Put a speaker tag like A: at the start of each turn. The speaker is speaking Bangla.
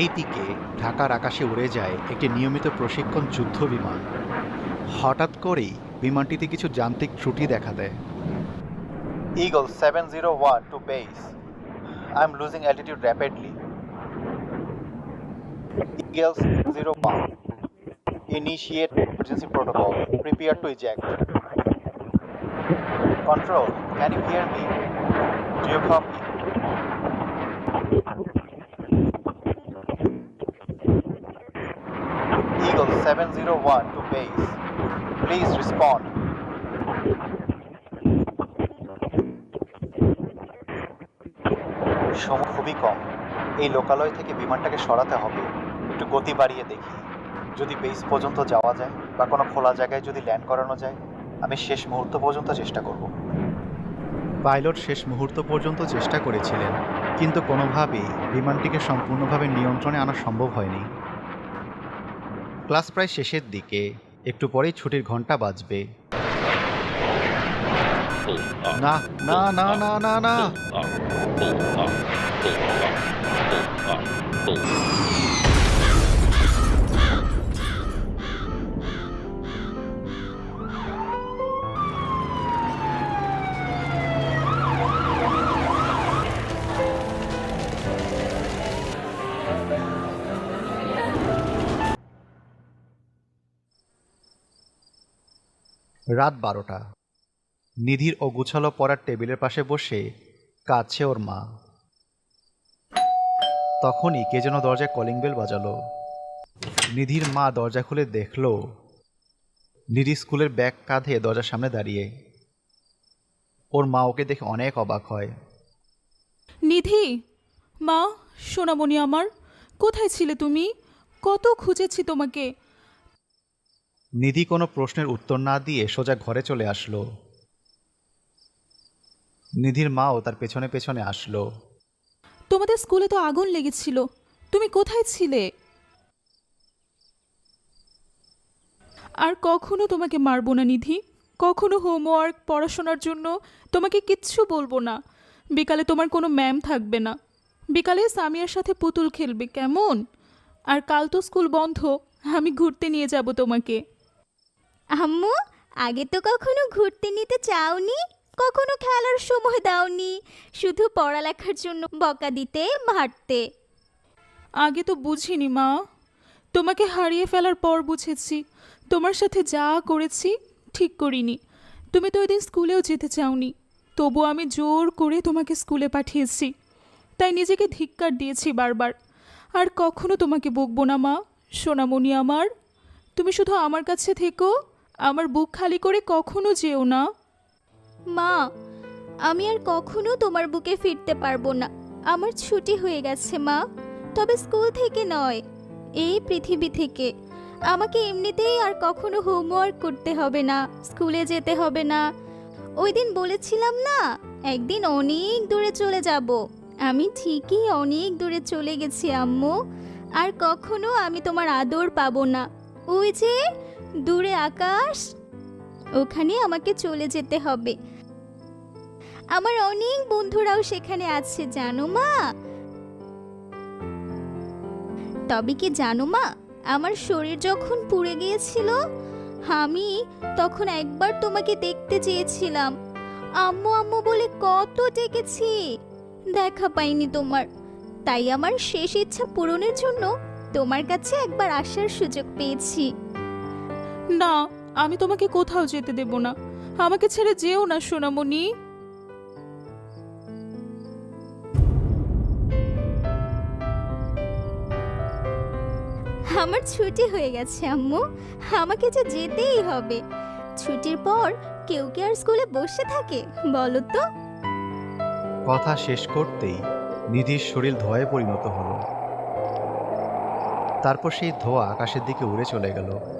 A: এই দিকে ঢাকার আকাশে উড়ে যায় একটি নিয়মিত প্রশিক্ষণ যুদ্ধ বিমান। হঠাৎ করেই বিমানটিতে কিছু যান্ত্রিক ত্রুটি দেখা দেয়। Eagle seven zero one two base I am losing attitude rapidly eagle zero one initiate emergency protocol prepare to eject control can you hear me do you copy Eagle 701 to base. Please respond. সময় খুবই কম এই লোকালয় থেকে বিমানটাকে সরাতে হবে একটু গতি বাড়িয়ে দেখি যদি বেস পর্যন্ত যাওয়া যায় বা কোনো খোলা জায়গায় যদি ল্যান্ড করানো যায়, আমি শেষ মুহূর্ত পর্যন্ত চেষ্টা করব। পাইলট শেষ মুহূর্ত পর্যন্ত চেষ্টা করেছিলেন, কিন্তু কোনোভাবেই বিমানটিকে সম্পূর্ণভাবে নিয়ন্ত্রণে আনা সম্ভব হয়নি। ক্লাস প্রায় শেষের দিকে, একটু পরেই ছুটির ঘণ্টা বাজবে। না না না না না না। রাত বারোটা। নিধির ও গুছালো পড়ার টেবিলের পাশে বসে কাছে ওর মা। তখনই কে যেন দরজায় কলিং বেল বাজালো। নিধির মা দরজা খুলে দেখল, নিধি স্কুলের ব্যাগ কাঁধে দরজার সামনে দাঁড়িয়ে। ওর মা ওকে দেখে অনেক অবাক হয়।
B: নিধি! মা, সোনামণি আমার, কোথায় ছিলে তুমি? কত খুঁজেছি তোমাকে।
A: নিধি কোনো প্রশ্নের উত্তর না দিয়ে সোজা ঘরে চলে আসলো। নিধির মাও তার পেছনে পেছনে আসলো।
B: তোমাদের স্কুলে তো আগুন লেগেছিল। তুমি কোথায় ছিলে? আর কখনো তোমাকে মারবো না নিধি। কখনো হোমওয়ার্ক, পড়াশোনার জন্য তোমাকে কিচ্ছু বলব না। বিকালে তোমার কোনো ম্যাম থাকবে না। বিকালে সামিয়ার সাথে পুতুল খেলবে, কেমন? আর কাল তো স্কুল বন্ধ, আমি ঘুরতে নিয়ে যাব তোমাকে।
C: আম্মু, আগে তো কখনো ঘুরতে নিতে চাওনি, কখনো খেলার সময় দাওনি, শুধু পড়ালেখার জন্য বকা দিতে মারতে
B: আগে তো বুঝিনি মা, তোমাকে হারিয়ে ফেলার পর বুঝেছি, তোমার সাথে যা করেছি ঠিক করিনি, তুমি তো ওই দিন স্কুলেও যেতে চাওনি, তবু আমি জোর করে তোমাকে স্কুলে পাঠিয়েছি, তাই নিজেকে ধিক্কার দিয়েছি বারবার, আর কখনো তোমাকে বকবো না মা, সোনামণি আমার, তুমি শুধু আমার কাছে থেকো আমার বুক খালি করে কখনো যেও না।
C: মা, আমি আর কখনো তোমার বুকে ফিরতে পারব না। আমার ছুটি হয়ে গেছে, মা। তবে স্কুল থেকে নয়, এই পৃথিবী থেকে। আমাকে এমনিতেই আর কখনো হোমওয়ার্ক করতে হবে না, স্কুলে যেতে হবে না। ওই দিন বলেছিলাম না, একদিন অনেক দূরে চলে যাব। আমি ঠিকই অনেক দূরে চলে গেছি, আম্মু। আর কখনো আমি তোমার আদর পাবো না। ওই যে দূরে আকাশ, ওখানে আমাকে চলে যেতে হবে। আমার অনেক বন্ধুরাও সেখানে আছে, জানো মা? তবে কি জানো মা, আমার শরীর যখন পুড়ে গিয়েছিল, আমি তখন একবার তোমাকে দেখতে চেয়েছিলাম। আম্মু আম্মু বলে কত ডেকেছি। দেখা পাইনি তোমার। তাই আমার শেষ ইচ্ছা পূরণের জন্য তোমার কাছে একবার আসার সুযোগ পেয়েছি।
B: না আমি তোমাকে কোথাও যেতে দেব না। আমাকে ছেড়ে যেও না সোনামণি।
C: আমার ছুটি হয়ে গেছে আম্মু। আমাকে যে যেতেই হবে। ছুটির পর কেউ কি আর স্কুলে বসে থাকে বলো তো?
A: কথা শেষ করতেই নিধির শরীর ধোঁয়ায় পরিণত হলো। তারপর সেই ধোঁয়া আকাশের দিকে উড়ে চলে গেল।